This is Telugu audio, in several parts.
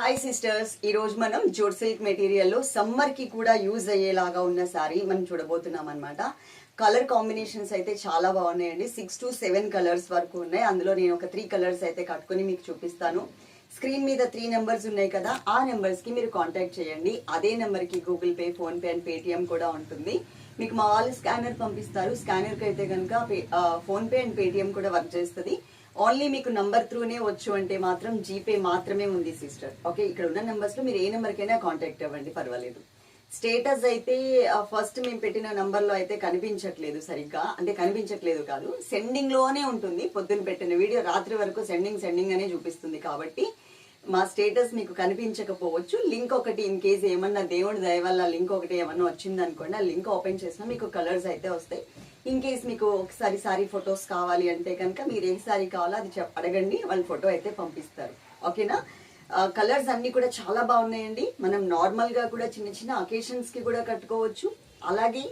హాయ్ సిస్టర్స్ ఈరోజు మనం జోడ్ సిల్క్ మెటీరియల్లో సమ్మర్కి కూడా యూజ్ అయ్యేలాగా ఉన్న శారీ మనం చూడబోతున్నాం అనమాట కలర్ కాంబినేషన్స్ అయితే చాలా బాగున్నాయండి. సిక్స్ టు సెవెన్ కలర్స్ వరకు ఉన్నాయి. అందులో నేను ఒక త్రీ కలర్స్ అయితే కట్టుకొని మీకు చూపిస్తాను. స్క్రీన్ మీద త్రీ నెంబర్స్ ఉన్నాయి కదా ఆ నెంబర్స్కి మీరు కాంటాక్ట్ చేయండి. అదే నెంబర్కి Google pay PhonePe and Paytm కూడా ఉంటుంది. మీకు మా వాళ్ళు స్కానర్ పంపిస్తారు. స్కానర్కి అయితే కనుక పే ఫోన్పే అండ్ పేటిఎం కూడా వర్క్ చేస్తుంది. ఓన్లీ మీకు నంబర్ త్రూనే వచ్చు అంటే మాత్రం జీపే మాత్రమే ఉంది సిస్టర్ ఓకే ఇక్కడ ఉన్న నెంబర్స్లో మీరు ఏ నెంబర్కైనా కాంటాక్ట్ అవ్వండి పర్వాలేదు. స్టేటస్ అయితే ఫస్ట్ మేము పెట్టిన నంబర్లో అయితే కనిపించట్లేదు సరిగ్గా. అంటే కనిపించట్లేదు కాదు. సెండింగ్లోనే ఉంటుంది. పొద్దున్న పెట్టిన వీడియో రాత్రి వరకు సెండింగ్ సెండింగ్ అనే చూపిస్తుంది కాబట్టి మా స్టేటస్ మీకు కనిపించకపోవచ్చు. లింక్ ఒకటి ఇన్ కేస్ ఏమన్నా దేవుడి దయ వల్ల లింక్ ఒకటి ఏమన్నా వచ్చింది అనుకోండి ఆ లింక్ ఓపెన్ చేసినా మీకు కలర్స్ అయితే వస్తాయి. ఇన్ కేస్ మీకు ఒకసారి సారీ ఫొటోస్ కావాలి అంటే కనుక మీరు ఏ సారీ కావాలో అది చెప్ అడగండి వాళ్ళ ఫోటో అయితే పంపిస్తారు. ఓకేనా? కలర్స్ అన్నీ కూడా చాలా బాగున్నాయండి. మనం నార్మల్గా కూడా చిన్న చిన్న అకేషన్స్కి కూడా కట్టుకోవచ్చు. అలాగే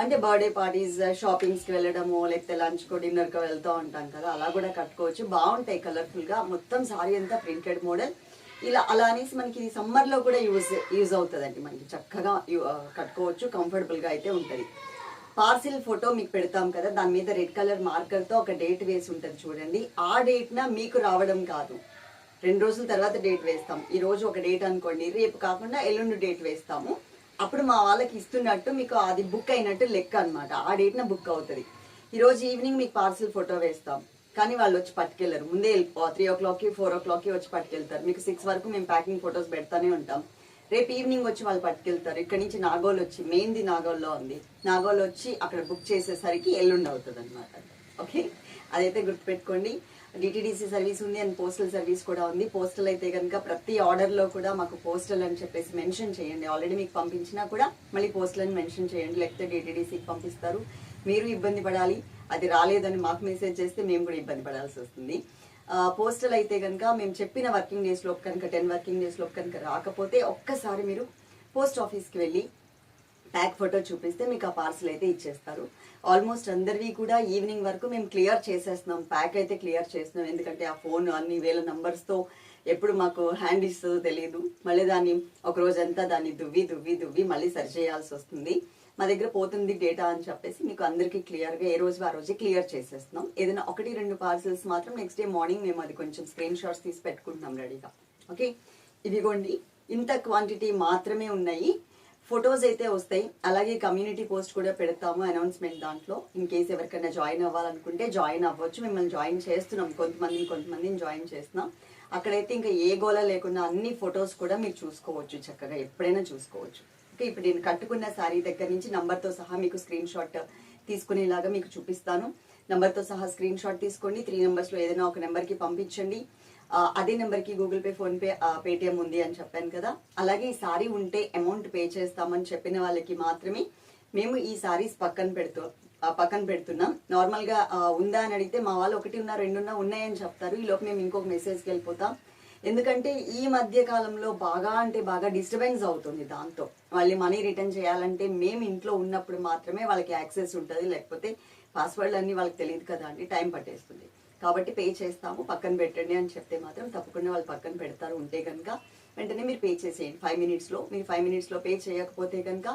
అంటే బర్త్డే పార్టీస్ షాపింగ్స్కి వెళ్ళడము లేకపోతే లంచ్ కో డిన్నర్ వెళ్తూ ఉంటాం కదా అలా కూడా కట్టుకోవచ్చు. బాగుంటాయి కలర్ఫుల్గా మొత్తం సారీ అంతా ప్రింటెడ్ మోడల్ ఇలా అలా అనేసి మనకి సమ్మర్లో కూడా యూజ్ యూజ్ అవుతుందండి మనకి. చక్కగా కట్టుకోవచ్చు. కంఫర్టబుల్గా అయితే ఉంటుంది. పార్సిల్ ఫోటో మీకు పెడతాం కదా దాని మీద రెడ్ కలర్ మార్కర్తో ఒక డేట్ వేసి ఉంటుంది చూడండి. ఆ డేట్న మీకు రావడం కాదు. రెండు రోజుల తర్వాత డేట్ వేస్తాం. ఈరోజు ఒక డేట్ అనుకోండి. రేపు కాకుండా ఎల్లుండి డేట్ వేస్తాము. అప్పుడు మా వాళ్ళకి ఇస్తున్నట్టు మీకు అది బుక్ అయినట్టు లెక్క అన్నమాట. ఆ డేట్ నా బుక్ అవుతుంది. ఈ రోజు ఈవినింగ్ మీకు పార్సిల్ ఫోటో వేస్తాం. కానీ వాళ్ళు వచ్చి పట్టుకెళ్ళరు. ముందే త్రీ ఓ క్లాక్కి ఫోర్ ఓ క్లాక్కి వచ్చి పట్టుకెళ్తారు. మీకు సిక్స్ వరకు మేము ప్యాకింగ్ ఫొటోస్ పెడతానే ఉంటాం. రేపు ఈవినింగ్ వచ్చి వాళ్ళు పట్టుకెళ్తారు. ఇక్కడ నుంచి నాగోల్ వచ్చి మెయిన్ది నాగోల్లో ఉంది. నాగోల్ వచ్చి అక్కడ బుక్ చేసేసరికి ఎల్లుండి అవుతుంది అనమాట ఓకే అదైతే గుర్తుపెట్టుకోండి. డిటిడిసి సర్వీస్ ఉంది అండ్ పోస్టల్ సర్వీస్ కూడా ఉంది. పోస్టల్ అయితే కనుక ప్రతి ఆర్డర్లో కూడా మాకు పోస్టల్ అని చెప్పేసి మెన్షన్ చేయండి. ఆల్రెడీ మీకు పంపించినా కూడా మళ్ళీ పోస్టల్ అని మెన్షన్ చేయండి. లేకపోతే డిటిడిసికి పంపిస్తారు. మీరు ఇబ్బంది పడాలి. అది రాలేదని మాకు మెసేజ్ చేస్తే మేము కూడా ఇబ్బంది పడాల్సి వస్తుంది. పోస్టల్ అయితే కనుక మేము చెప్పిన వర్కింగ్ డేస్ లోపు కనుక టెన్ వర్కింగ్ డేస్లో కనుక రాకపోతే ఒక్కసారి మీరు పోస్ట్ ఆఫీస్కి వెళ్ళి ప్యాక్ ఫోటో చూపిస్తే మీకు ఆ పార్సల్ అయితే ఇచ్చేస్తారు. ఆల్మోస్ట్ అందరివి కూడా ఈవినింగ్ వరకు మేము క్లియర్ చేసేస్తున్నాం. ప్యాక్ అయితే క్లియర్ చేస్తున్నాం. ఎందుకంటే ఆ ఫోన్ అన్ని వేల నంబర్స్తో ఎప్పుడు మాకు హ్యాండ్ ఇస్తుందో తెలియదు మళ్ళీ దాన్ని ఒక రోజంతా దాన్ని దువ్వి దువ్వి దువ్వి మళ్ళీ సరి చేయాల్సి వస్తుంది. మా దగ్గర పోతుంది డేటా అని చెప్పేసి మీకు అందరికీ క్లియర్గా ఏ రోజు ఆ రోజే క్లియర్ చేసేస్తున్నాం. ఏదైనా ఒకటి రెండు పార్సల్స్ మాత్రం నెక్స్ట్ డే మార్నింగ్ మేము అది కొంచెం స్క్రీన్ షాట్స్ తీసి పెట్టుకుంటున్నాం రెడీగా ఓకే ఇదిగోండి ఇంత క్వాంటిటీ మాత్రమే ఉన్నాయి. ఫొటోస్ అయితే వస్తాయి. అలాగే కమ్యూనిటీ పోస్ట్ కూడా పెడతాము అనౌన్స్మెంట్ దాంట్లో. ఇన్ కేస్ ఎవరికైనా జాయిన్ అవ్వాలనుకుంటే జాయిన్ అవ్వచ్చు. మిమ్మల్ని జాయిన్ చేస్తున్నాం. కొంతమందిని కొంతమందిని జాయిన్ చేస్తున్నాం. అక్కడైతే ఇంకా ఏ గోల లేకుండా అన్ని ఫొటోస్ కూడా మీరు చూసుకోవచ్చు చక్కగా. ఎప్పుడైనా చూసుకోవచ్చు. ఓకే ఇప్పుడు నేను కట్టుకున్న శారీ దగ్గర నుంచి నంబర్తో సహా మీకు స్క్రీన్ షాట్ తీసుకునేలాగా మీకు చూపిస్తాను. నంబర్తో సహా స్క్రీన్ షాట్ తీసుకోండి. త్రీ నెంబర్స్లో ఏదైనా ఒక నెంబర్కి పంపించండి. అదే నెంబర్కి గూగుల్ పే ఫోన్పే పేటిఎం ఉంది అని చెప్పాను కదా. అలాగే ఈ సారీ ఉంటే అమౌంట్ పే చేస్తామని చెప్పిన వాళ్ళకి మాత్రమే మేము ఈ సారీస్ పక్కన పెడుతూ పక్కన పెడుతున్నాం. నార్మల్గా ఉందా అని అడిగితే మా వాళ్ళు ఒకటి ఉన్నా రెండున్నా ఉన్నాయని చెప్తారు. ఈ లోపు మేము ఇంకొక మెసేజ్కి వెళ్ళిపోతాం. ఎందుకంటే ఈ మధ్య కాలంలో బాగా అంటే బాగా డిస్టర్బెన్స్ అవుతుంది దాంతో. మళ్ళీ మనీ రిటర్న్ చేయాలంటే మేము ఇంట్లో ఉన్నప్పుడు మాత్రమే వాళ్ళకి యాక్సెస్ ఉంటుంది లేకపోతే పాస్వర్డ్ అన్నీ వాళ్ళకి తెలియదు కదా అండి టైం పట్టేస్తుంది. కాబట్టి పే చేస్తాము పక్కన పెట్టండి అని చెప్తే మాత్రం తప్పకుండా వాళ్ళు పక్కన పెడతారు ఉంటే కనుక వెంటనే మీరు పే చేసేయండి. ఫైవ్ మినిట్స్లో మీరు ఫైవ్ మినిట్స్లో పే చేయకపోతే కనుక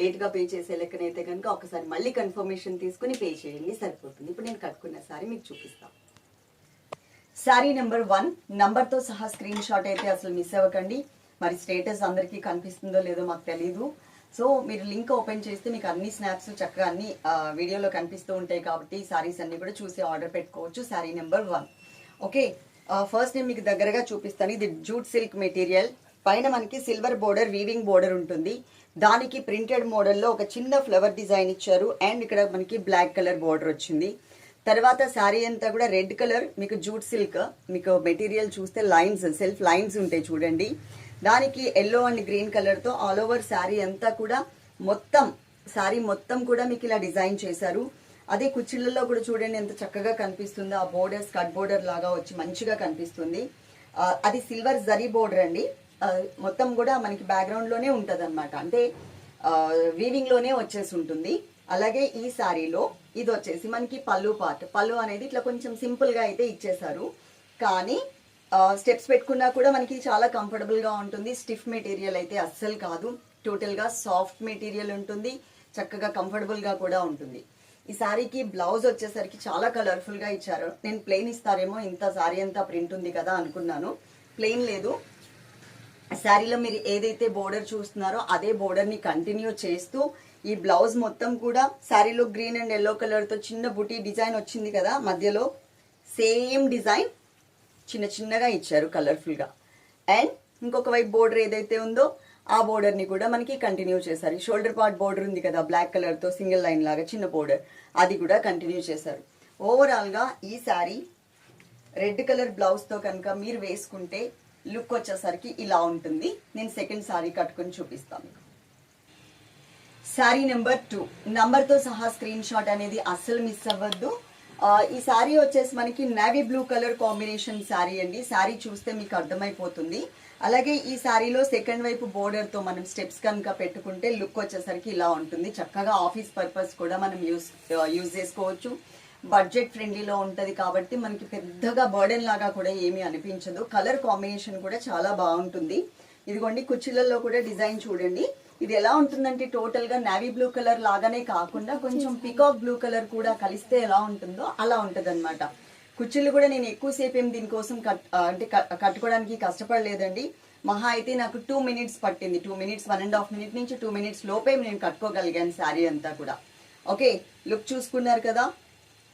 లేట్గా పే చేసే లెక్కనైతే కనుక ఒకసారి మళ్ళీ కన్ఫర్మేషన్ తీసుకుని పే చేయండి సరిపోతుంది. ఇప్పుడు నేను కట్టుకున్న సారీ మీకు చూపిస్తాను. శారీ నెంబర్ వన్ నంబర్తో సహా స్క్రీన్ షాట్ అయితే అసలు మిస్ అవ్వకండి. మరి స్టేటస్ అందరికీ కనిపిస్తుందో లేదో మాకు తెలియదు సో మీరు లింక్ ఓపెన్ చేస్తే మీకు అన్ని స్నాప్స్ చక్కగా అన్ని వీడియోలో కనిపిస్తూ ఉంటాయి కాబట్టి సారీస్ అన్ని కూడా చూసి ఆర్డర్ పెట్టుకోవచ్చు sari number one okay first నేను మీకు దగ్గరగా చూపిస్తాను. ఇది జూట్ సిల్క్ మెటీరియల్. పైన మనకి సిల్వర్ బోర్డర్ వీవింగ్ బోర్డర్ ఉంటుంది. దానికి ప్రింటెడ్ మోడల్లో ఒక చిన్న ఫ్లవర్ డిజైన్ ఇచ్చారు. అండ్ ఇక్కడ మనకి బ్లాక్ కలర్ బోర్డర్ వచ్చింది. తర్వాత శారీ అంతా కూడా రెడ్ కలర్ మీకు జూట్ సిల్క్ మీకు మెటీరియల్ చూస్తే లైన్స్ సెల్ఫ్ లైన్స్ ఉంటాయి చూడండి. దానికి ఎల్లో అండ్ గ్రీన్ కలర్తో ఆల్ ఓవర్ శారీ అంతా కూడా మొత్తం శారీ మొత్తం కూడా మీకు ఇలా డిజైన్ చేశారు. అదే కుచ్చిళ్ళలో కూడా చూడండి ఎంత చక్కగా కనిపిస్తుందో. ఆ బోర్డర్స్ కట్ బోర్డర్ లాగా వచ్చి మంచిగా కనిపిస్తుంది. అది సిల్వర్ జరీ బోర్డర్ అండి. మొత్తం కూడా మనకి బ్యాక్గ్రౌండ్లోనే ఉంటది అంటే వీవింగ్లోనే వచ్చేసి ఉంటుంది. అలాగే ఈ శారీలో ఇది వచ్చేసి మనకి పళ్ళు పార్ట్. పళ్ళు అనేది ఇట్లా కొంచెం సింపుల్గా అయితే ఇచ్చేసారు కానీ స్టెప్స్ పెట్టుకున్నా కూడా మనకి చాలా కంఫర్టబుల్గా ఉంటుంది. స్టిఫ్ మెటీరియల్ అయితే అస్సలు కాదు. టోటల్గా సాఫ్ట్ మెటీరియల్ ఉంటుంది. చక్కగా కంఫర్టబుల్గా కూడా ఉంటుంది. ఈ సారీకి బ్లౌజ్ వచ్చేసరికి చాలా కలర్ఫుల్గా ఇచ్చారు. నేను ప్లెయిన్ ఇస్తారేమో ఇంత శారీ అంతా ప్రింట్ ఉంది కదా అనుకున్నాను. ప్లెయిన్ లేదు. శారీలో మీరు ఏదైతే బోర్డర్ చూస్తున్నారో అదే బోర్డర్ని కంటిన్యూ చేస్తూ ఈ బ్లౌజ్ మొత్తం కూడా శారీలో గ్రీన్ అండ్ ఎల్లో కలర్తో చిన్న బుటీ డిజైన్ వచ్చింది కదా మధ్యలో. సేమ్ డిజైన్ చిన్న చిన్నగా ఇచ్చారు కలర్ఫుల్గా అండ్ ఇంకొక వైపు బోర్డర్ ఏదైతే ఉందో ఆ బోర్డర్ని కూడా మనకి కంటిన్యూ చేశారు. షోల్డర్ పార్ట్ బోర్డర్ ఉంది కదా బ్లాక్ కలర్తో సింగిల్ లైన్ లాగా చిన్న బోర్డర్ అది కూడా కంటిన్యూ చేశారు. ఓవరాల్గా ఈ శారీ రెడ్ కలర్ బ్లౌజ్తో కనుక మీరు వేసుకుంటే లుక్ వచ్చేసరికి ఇలా ఉంటుంది. నేను సెకండ్ శారీ కట్టుకొని చూపిస్తాను. శారీ నెంబర్ టూ నంబర్తో సహా స్క్రీన్ షాట్ అనేది అస్సలు మిస్ అవ్వద్దు. ఈ శారీ వచ్చేసి మనకి navy blue colour combination sari అండి. శారీ చూస్తే మీకు అర్థమైపోతుంది. అలాగే ఈ శారీలో సెకండ్ వైపు బోర్డర్తో మనం స్టెప్స్ కనుక పెట్టుకుంటే లుక్ వచ్చేసరికి ఇలా ఉంటుంది. చక్కగా ఆఫీస్ పర్పస్ కూడా మనం యూస్ యూజ్ చేసుకోవచ్చు. బడ్జెట్ ఫ్రెండ్లీలో ఉంటుంది కాబట్టి మనకి పెద్దగా బర్డెన్ లాగా కూడా ఏమీ అనిపించదు. కలర్ కాంబినేషన్ కూడా చాలా బాగుంటుంది. ఇదిగోండి కుర్చీలలో కూడా డిజైన్ చూడండి. ఇది ఎలా ఉంటుందంటే టోటల్గా నావీ బ్లూ కలర్ లాగానే కాకుండా కొంచెం పికాక్ బ్లూ కలర్ కూడా కలిస్తే ఎలా ఉంటుందో అలా ఉంటది అనమాట కుర్చీలు కూడా నేను ఎక్కువసేపు ఏం దీనికోసం కట్ అంటే క- కట్టుకోవడానికి కష్టపడలేదండి. మహా అయితే నాకు టూ మినిట్స్ పట్టింది. Two minutes one and half minute నుంచి టూ మినిట్స్ లోపే నేను కట్టుకోగలిగాను శారీ అంతా కూడా. ఓకే లుక్ చూసుకున్నారు కదా?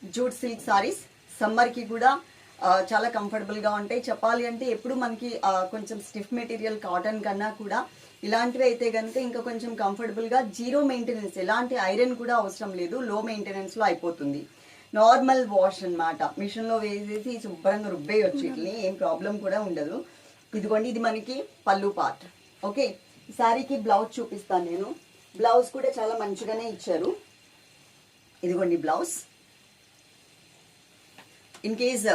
Jute silk saris. సమ్మర్కి కూడా చాలా కంఫర్టబుల్గా ఉంటాయి. చెప్పాలి అంటే ఎప్పుడు మనకి కొంచెం స్టిఫ్ మెటీరియల్ కాటన్ కన్నా కూడా ఇలాంటివి అయితే కనుక ఇంకా కొంచెం కంఫర్టబుల్గా జీరో మెయింటెనెన్స్ ఎలాంటి ఐరన్ కూడా అవసరం లేదు లో మెయింటెనెన్స్లో అయిపోతుంది. నార్మల్ వాష్ అన్నమాట. మిషన్లో వేసేసి శుభ్రంగా రుబ్బేయొచ్చు ఇట్లని ఏం ప్రాబ్లం కూడా ఉండదు. ఇదిగోండి ఇది మనకి పళ్ళు పార్ట్ ఓకే శారీకి బ్లౌజ్ చూపిస్తాను నేను. బ్లౌజ్ కూడా చాలా మంచిగానే ఇచ్చారు. ఇదిగోండి బ్లౌజ్ ఇన్ కేస్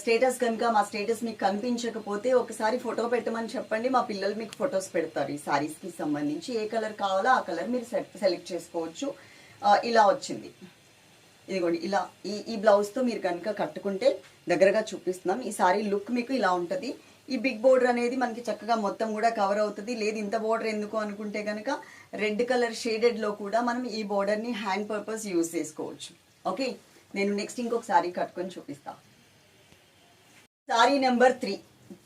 స్టేటస్ కనుక మా స్టేటస్ మీకు కనిపించకపోతే ఒకసారి ఫోటో పెట్టమని చెప్పండి. మా పిల్లలు మీకు ఫొటోస్ పెడతారు. ఈ శారీస్కి సంబంధించి ఏ కలర్ కావాలో ఆ కలర్ మీరు సెలెక్ట్ చేసుకోవచ్చు. ఇలా వచ్చింది. ఇదిగోండి ఇలా ఈ ఈ బ్లౌజ్తో మీరు కనుక కట్టుకుంటే దగ్గరగా చూపిస్తున్నాం. ఈ సారీ లుక్ మీకు ఇలా ఉంటుంది. ఈ బిగ్ బోర్డర్ అనేది మనకి చక్కగా మొత్తం కూడా కవర్ అవుతుంది. లేదు ఇంత బోర్డర్ ఎందుకు అనుకుంటే కనుక రెడ్ కలర్ షేడెడ్లో కూడా మనం ఈ బోర్డర్ని హ్యాండ్ పర్పస్ యూజ్ చేసుకోవచ్చు. ఓకే? నేను నెక్స్ట్ ఇంకొక సారీ కట్టుకొని చూపిస్తాను సారీ నెంబర్ త్రీ.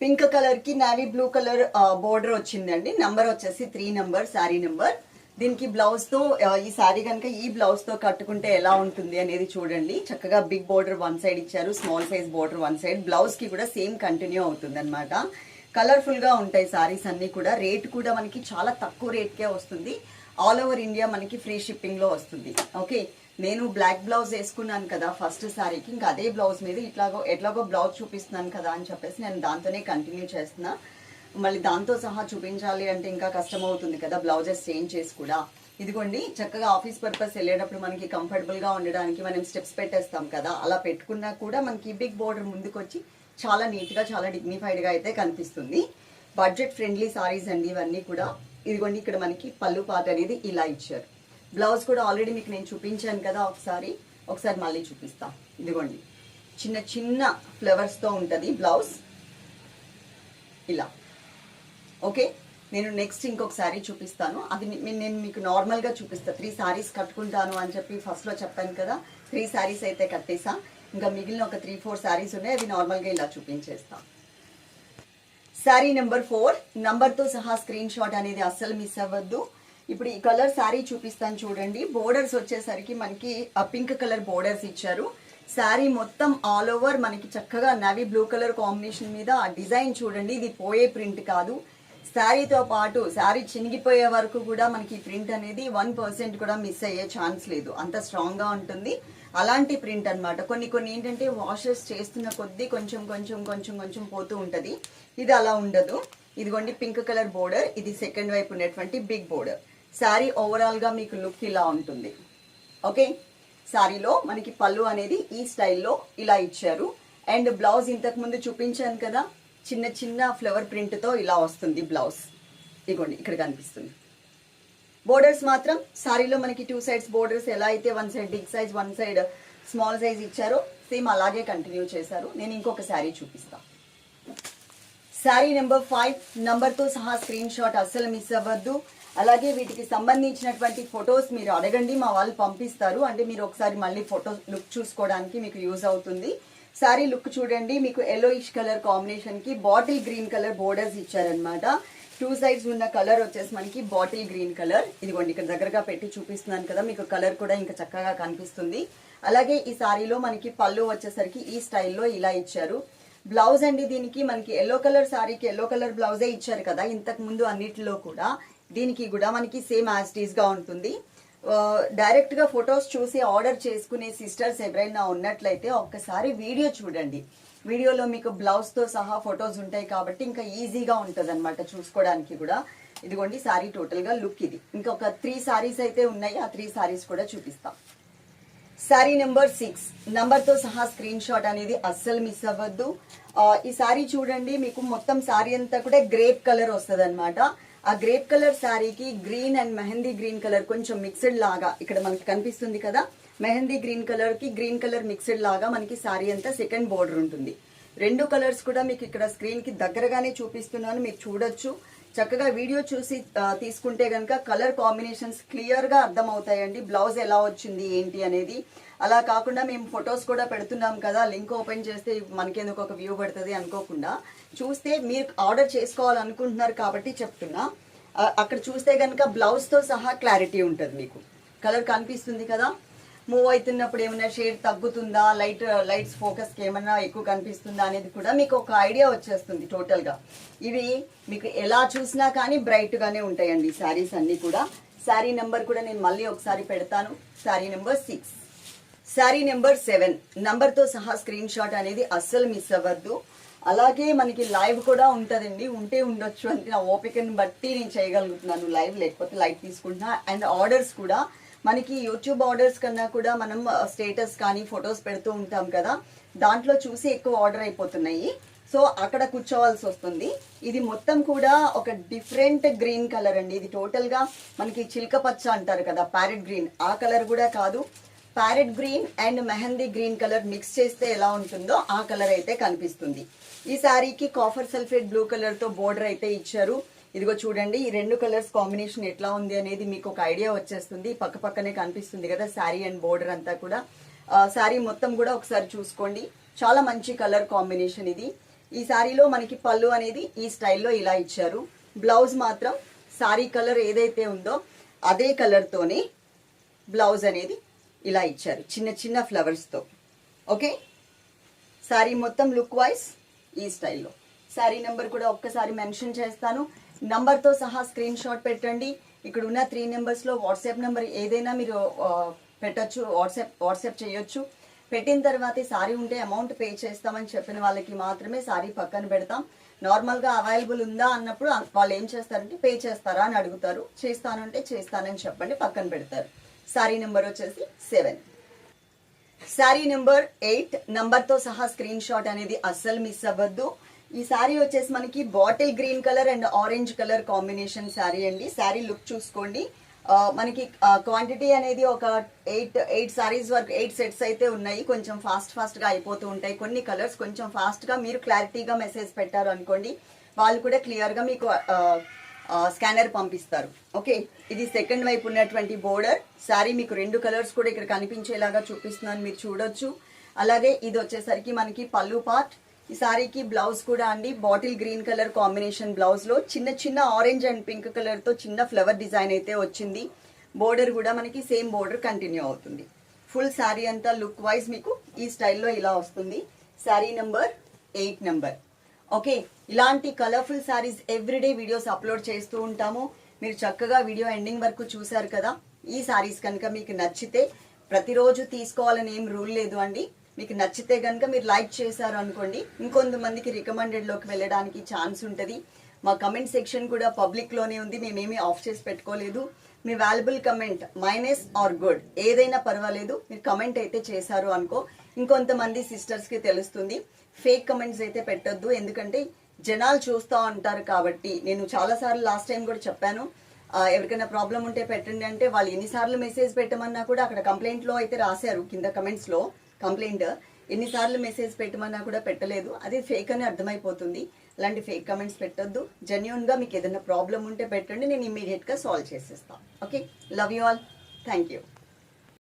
పింక్ కలర్కి నావీ బ్లూ కలర్ బోర్డర్ వచ్చిందండి. నంబర్ వచ్చేసి త్రీ నెంబర్ సారీ నెంబర్ దీనికి బ్లౌజ్తో ఈ సారీ కనుక ఈ బ్లౌజ్తో కట్టుకుంటే ఎలా ఉంటుంది అనేది చూడండి. చక్కగా బిగ్ బోర్డర్ వన్ సైడ్ ఇచ్చారు small size border one side బ్లౌజ్కి కూడా సేమ్ కంటిన్యూ అవుతుంది అనమాట కలర్ఫుల్గా ఉంటాయి సారీస్ అన్ని కూడా. రేట్ కూడా మనకి చాలా తక్కువ రేట్కే వస్తుంది. ఆల్ ఓవర్ ఇండియా మనకి ఫ్రీ షిప్పింగ్లో వస్తుంది. ఓకే నేను బ్లాక్ బ్లౌజ్ వేసుకున్నాను కదా ఫస్ట్ సారీకి ఇంకా అదే బ్లౌజ్ మీద ఇట్లాగో ఎట్లాగో బ్లౌజ్ చూపిస్తున్నాను కదా అని చెప్పేసి నేను దాంతోనే కంటిన్యూ చేస్తున్నా. మళ్ళీ దాంతో సహా చూపించాలి అంటే ఇంకా కష్టం అవుతుంది కదా బ్లౌజెస్ చేంజ్ చేసి కూడా. ఇదిగోండి చక్కగా ఆఫీస్ పర్పస్ వెళ్ళేటప్పుడు మనకి కంఫర్టబుల్గా ఉండడానికి మనం స్టెప్స్ పెట్టేస్తాం కదా. అలా పెట్టుకున్నా కూడా మనకి బిగ్ బోర్డర్ ముందుకొచ్చి చాలా నీట్గా చాలా డిగ్నిఫైడ్గా అయితే కనిపిస్తుంది. బడ్జెట్ ఫ్రెండ్లీ సారీస్ అండి ఇవన్నీ కూడా. ఇదిగోండి ఇక్కడ మనకి పళ్ళు పాట అనేది ఇలా ఇచ్చారు. బ్లౌజ్ కూడా ఆల్రెడీ మీకు నేను చూపించాను కదా ఒకసారి. ఒకసారి మళ్ళీ చూపిస్తా. ఇదిగోండి. చిన్న చిన్న ఫ్లవర్స్తో ఉంటుంది బ్లౌజ్. ఇలా. ఓకే? నేను నెక్స్ట్ ఇంకొక శారీ చూపిస్తాను. అది నేను మీకు నార్మల్గా చూపిస్తాను త్రీ శారీస్ కట్టుకుంటాను అని చెప్పి ఫస్ట్లో చెప్పాను కదా. త్రీ శారీస్ అయితే కట్టేసా. ఇంకా మిగిలిన ఒక త్రీ ఫోర్ శారీస్ ఉన్నాయి. అవి నార్మల్గా ఇలా చూపించేస్తా. శారీ నెంబర్ ఫోర్ నంబర్తో సహా స్క్రీన్ షాట్ అనేది అస్సలు మిస్ అవ్వద్దు. ఇప్పుడు ఈ కలర్ శారీ చూపిస్తాను చూడండి. బోర్డర్స్ వచ్చేసరికి మనకి పింక్ కలర్ బోర్డర్స్ ఇచ్చారు. శారీ మొత్తం ఆల్ ఓవర్ మనకి చక్కగా నవీ బ్లూ కలర్ కాంబినేషన్ మీద డిజైన్ చూడండి. ఇది పోయే ప్రింట్ కాదు. శారీతో పాటు శారీ చినిగిపోయే వరకు కూడా మనకి ప్రింట్ అనేది వన్ పర్సెంట్ కూడా మిస్ అయ్యే ఛాన్స్ లేదు. అంత స్ట్రాంగ్గా ఉంటుంది. అలాంటి ప్రింట్ అనమాట కొన్ని కొన్ని ఏంటంటే వాషెస్ చేస్తున్న కొద్దీ కొంచెం కొంచెం కొంచెం కొంచెం పోతూ ఉంటుంది. ఇది అలా ఉండదు. ఇదిగోండి పింక్ కలర్ బోర్డర్ ఇది సెకండ్ వైపు ఉన్నటువంటి బిగ్ బోర్డర్ శారీ ఓవరాల్గా మీకు లుక్ ఇలా ఉంటుంది. ఓకే శారీలో మనకి పళ్ళు అనేది ఈ స్టైల్లో ఇలా ఇచ్చారు. అండ్ బ్లౌజ్ ఇంతకు ముందు చూపించాను కదా చిన్న చిన్న ఫ్లవర్ ప్రింట్తో ఇలా వస్తుంది బ్లౌజ్ ఇగోండి ఇక్కడ కనిపిస్తుంది. బోర్డర్స్ మాత్రం శారీలో మనకి టూ సైడ్స్ బోర్డర్స్ ఎలా అయితే one side big size one side small size ఇచ్చారో సేమ్ అలాగే కంటిన్యూ చేశారు. నేను ఇంకొక శారీ చూపిస్తాను శారీ నెంబర్ ఫైవ్ నంబర్తో సహా స్క్రీన్ షాట్ అస్సలు మిస్ అవ్వద్దు. అలాగే వీటికి సంబంధించినటువంటి ఫొటోస్ మీరు అడగండి మా వాళ్ళు పంపిస్తారు. అంటే మీరు ఒకసారి మళ్ళీ ఫోటో లుక్ చూసుకోవడానికి మీకు యూజ్ అవుతుంది. శారీ లుక్ చూడండి మీకు ఎల్లోయిష్ కలర్ కాంబినేషన్కి బాటిల్ గ్రీన్ కలర్ బోర్డర్స్ ఇచ్చారనమాట టూ సైడ్స్ ఉన్న కలర్ వచ్చేసి మనకి బాటిల్ గ్రీన్ కలర్ ఇదిగోండి ఇక్కడ దగ్గరగా పెట్టి చూపిస్తున్నాను కదా మీకు కలర్ కూడా ఇంకా చక్కగా కనిపిస్తుంది. అలాగే ఈ సారీలో మనకి పళ్ళు వచ్చేసరికి ఈ స్టైల్లో ఇలా ఇచ్చారు. బ్లౌజ్ అండి దీనికి మనకి ఎల్లో కలర్ సారీకి ఎల్లో కలర్ బ్లౌజే ఇచ్చారు కదా ఇంతకు ముందు అన్నిటిలో కూడా. దీనికి కూడా మనకి సేమ్ యాజ్గా ఉంటుంది. డైరెక్ట్గా ఫొటోస్ చూసి ఆర్డర్ చేసుకునే సిస్టర్స్ ఎవరైనా ఉన్నట్లయితే ఒక్కసారి వీడియో చూడండి. వీడియోలో మీకు బ్లౌజ్తో సహా ఫొటోస్ ఉంటాయి కాబట్టి ఇంకా ఈజీగా ఉంటుంది అనమాట చూసుకోవడానికి కూడా. ఇదిగోండి సారీ టోటల్గా లుక్ ఇది. ఇంకొక త్రీ సారీస్ అయితే ఉన్నాయి ఆ త్రీ సారీస్ కూడా చూపిస్తాం. సారీ నెంబర్ సిక్స్తో సహా స్క్రీన్ షాట్ అనేది అస్సలు మిస్ అవ్వద్దు. ఈ సారీ చూడండి మీకు మొత్తం సారీ అంతా కూడా గ్రేప్ కలర్ వస్తుంది ఆ గ్రేప్ కలర్ శారీకి green and mehndi green colour కొంచెం మిక్స్డ్ లాగా ఇక్కడ మనకి కనిపిస్తుంది కదా. మెహందీ గ్రీన్ కలర్కి గ్రీన్ కలర్ మిక్స్డ్ లాగా మనకి సారీ అంతా సెకండ్ బోర్డర్ ఉంటుంది. రెండు కలర్స్ కూడా మీకు ఇక్కడ స్క్రీన్కి దగ్గరగానే చూపిస్తున్నాను మీరు చూడొచ్చు. చక్కగా వీడియో చూసి తీసుకుంటే కనుక కలర్ కాంబినేషన్స్ క్లియర్గా అర్థం అవుతాయండి బ్లౌజ్ ఎలా వచ్చింది ఏంటి అనేది. అలా కాకుండా మేము ఫొటోస్ కూడా పెడుతున్నాం కదా లింక్ ఓపెన్ చేస్తే మనకెందుకు ఒక వ్యూ పడుతుంది అనుకోకుండా. చూస్తే మీరు ఆర్డర్ చేసుకోవాలనుకుంటున్నారు కాబట్టి చెప్తున్నా. అక్కడ చూస్తే కనుక బ్లౌజ్తో సహా క్లారిటీ ఉంటుంది మీకు. కలర్ కనిపిస్తుంది కదా? మూవ్ అవుతున్నప్పుడు ఏమైనా షేడ్ తగ్గుతుందా? లైట్ లైట్స్ ఫోకస్కి ఏమైనా ఎక్కువ కనిపిస్తుందా అనేది కూడా మీకు ఒక ఐడియా వచ్చేస్తుంది టోటల్గా ఇవి మీకు ఎలా చూసినా కానీ బ్రైట్గానే ఉంటాయండి శారీస్ అన్నీ కూడా. శారీ నెంబర్ కూడా నేను మళ్ళీ ఒకసారి పెడతాను. Sari number six sari number seven నంబర్తో సహా స్క్రీన్ షాట్ అనేది అస్సలు మిస్ అవ్వద్దు. అలాగే మనకి లైవ్ కూడా ఉంటుందండి. ఉంటే ఉండొచ్చు అంటే నా ఓపికని బట్టి నేను చేయగలుగుతున్నాను లైవ్ లేకపోతే లైవ్ తీసుకుంటున్నా. అండ్ ఆర్డర్స్ కూడా మనకి యూట్యూబ్ ఆర్డర్స్ కన్నా కూడా మనం స్టేటస్ కానీ ఫొటోస్ పెడుతూ ఉంటాం కదా దాంట్లో చూసి ఎక్కువ ఆర్డర్ అయిపోతున్నాయి. సో అక్కడ కూర్చోవాల్సి వస్తుంది. ఇది మొత్తం కూడా ఒక డిఫరెంట్ గ్రీన్ కలర్ అండి. ఇది టోటల్గా మనకి చిలక పచ్చ అంటారు కదా ప్యారెట్ గ్రీన్. ఆ కలర్ కూడా కాదు. Parrot green and mehndi green colour mix చేస్తే ఎలా ఉంటుందో ఆ కలర్ అయితే కనిపిస్తుంది. ఈ శారీకి కాఫర్ సల్ఫేట్ బ్లూ కలర్తో బోర్డర్ అయితే ఇచ్చారు. ఇదిగో చూడండి ఈ రెండు కలర్స్ కాంబినేషన్ ఎట్లా ఉంది అనేది మీకు ఒక ఐడియా వచ్చేస్తుంది. పక్క పక్కనే కనిపిస్తుంది కదా శారీ అండ్ బోర్డర్ అంతా కూడా. శారీ మొత్తం కూడా ఒకసారి చూసుకోండి. చాలా మంచి కలర్ కాంబినేషన్ ఇది. ఈ శారీలో మనకి పళ్ళు అనేది ఈ స్టైల్లో ఇలా ఇచ్చారు. బ్లౌజ్ మాత్రం శారీ కలర్ ఏదైతే ఉందో అదే కలర్తోనే బ్లౌజ్ అనేది ఇలా ఇచ్చారు. చిన్న చిన్న ఫ్లవర్స్తో ఓకే శారీ మొత్తం లుక్ వైజ్ ఈ స్టైల్లో శారీ నెంబర్ కూడా ఒక్కసారి మెన్షన్ చేస్తాను. నంబర్తో సహా స్క్రీన్ షాట్ పెట్టండి. ఇక్కడ ఉన్న త్రీ నెంబర్స్లో వాట్సాప్ నెంబర్ ఏదైనా మీరు పెట్టచ్చు పెట్టొచ్చు. వాట్సాప్ వాట్సాప్ చేయొచ్చు. పెట్టిన తర్వాత సారీ ఉంటే అమౌంట్ పే చేస్తామని చెప్పిన వాళ్ళకి మాత్రమే సారీ పక్కన పెడతాం. నార్మల్గా అవైలబుల్ ఉందా అన్నప్పుడు వాళ్ళు ఏం చేస్తారంటే పే చేస్తారా అని అడుగుతారు. చేస్తానంటే చేస్తానని చెప్పండి పక్కన పెడతారు. సారీ నెంబర్ వచ్చేసి సెవెన్. శారీ నెంబర్ ఎయిట్ నంబర్తో సహా స్క్రీన్ షాట్ అనేది అస్సలు మిస్ అవ్వద్దు. ఈ శారీ వచ్చేసి మనకి bottle green colour and orange colour combination sari అండి. శారీ లుక్ చూసుకోండి. మనకి క్వాంటిటీ అనేది ఒక ఎయిట్ ఎయిట్ సారీస్ వరకు ఎయిట్ సెట్స్ అయితే ఉన్నాయి. కొంచెం ఫాస్ట్ ఫాస్ట్గా అయిపోతూ ఉంటాయి. కొన్ని కలర్స్ కొంచెం ఫాస్ట్గా మీరు క్లారిటీగా మెసేజ్ పెట్టారు అనుకోండి వాళ్ళు కూడా క్లియర్గా మీకు స్కానర్ పంపిస్తారు. ఓకే ఇది సెకండ్ వైపు ఉన్నటువంటి బోర్డర్. శారీ మీకు రెండు కలర్స్ కూడా ఇక్కడ కనిపించేలాగా చూపిస్తున్నాను మీరు చూడొచ్చు. అలాగే ఇది వచ్చేసరికి మనకి పళ్ళు పార్ట్. ఈ సారీకి బ్లౌజ్ కూడా అండి బాటిల్ గ్రీన్ కలర్ కాంబినేషన్ బ్లౌజ్లో. చిన్న చిన్న ఆరెంజ్ అండ్ పింక్ కలర్తో చిన్న ఫ్లవర్ డిజైన్ అయితే వచ్చింది. బోర్డర్ కూడా మనకి సేమ్ బోర్డర్ కంటిన్యూ అవుతుంది. ఫుల్ శారీ అంతా లుక్ వైజ్ మీకు ఈ స్టైల్లో ఇలా వస్తుంది. Sari number eight number. Okay ఇలాంటి colourful saris everyday videos upload చేస్తూ ఉంటాము. మీరు చక్కగా వీడియో ఎండింగ్ వరకు చూసారు కదా? ఈ శారీస్ కనుక మీకు నచ్చితే ప్రతిరోజు తీసుకోవాలని ఏం రూల్ లేదు అండి. మీకు నచ్చితే కనుక మీరు లైక్ చేశారు అనుకోండి ఇంకొంతమందికి రికమెండెడ్లోకి వెళ్ళడానికి ఛాన్స్ ఉంటుంది. మా కమెంట్ సెక్షన్ కూడా పబ్లిక్లోనే ఉంది మేమేమీ ఆఫ్ చేసి పెట్టుకోలేదు. మీ valuable comment minus or good ఏదైనా పర్వాలేదు మీరు కమెంట్ అయితే చేశారు అనుకో ఇంకొంతమంది సిస్టర్స్కి తెలుస్తుంది. ఫేక్ కమెంట్స్ అయితే పెట్టొద్దు ఎందుకంటే జనాలు చూస్తూ ఉంటారు కాబట్టి. నేను చాలా సార్లు లాస్ట్ టైం కూడా చెప్పాను. ఎవరికైనా ప్రాబ్లం ఉంటే పెట్టండి అంటే వాళ్ళు ఎన్నిసార్లు మెసేజ్ పెట్టమన్నా కూడా అక్కడ కంప్లైంట్లో అయితే రాశారు కింద కమెంట్స్లో కంప్లైంట్ ఎన్నిసార్లు మెసేజ్ పెట్టమన్నా కూడా పెట్టలేదు. అది ఫేక్ అని అర్థమైపోతుంది. అలాంటి ఫేక్ కమెంట్స్ పెట్టొద్దు. జెన్యున్గా మీకు ఏదైనా ప్రాబ్లం ఉంటే పెట్టండి నేను ఇమీడియట్గా సాల్వ్ చేసేస్తాను okay love you all thank you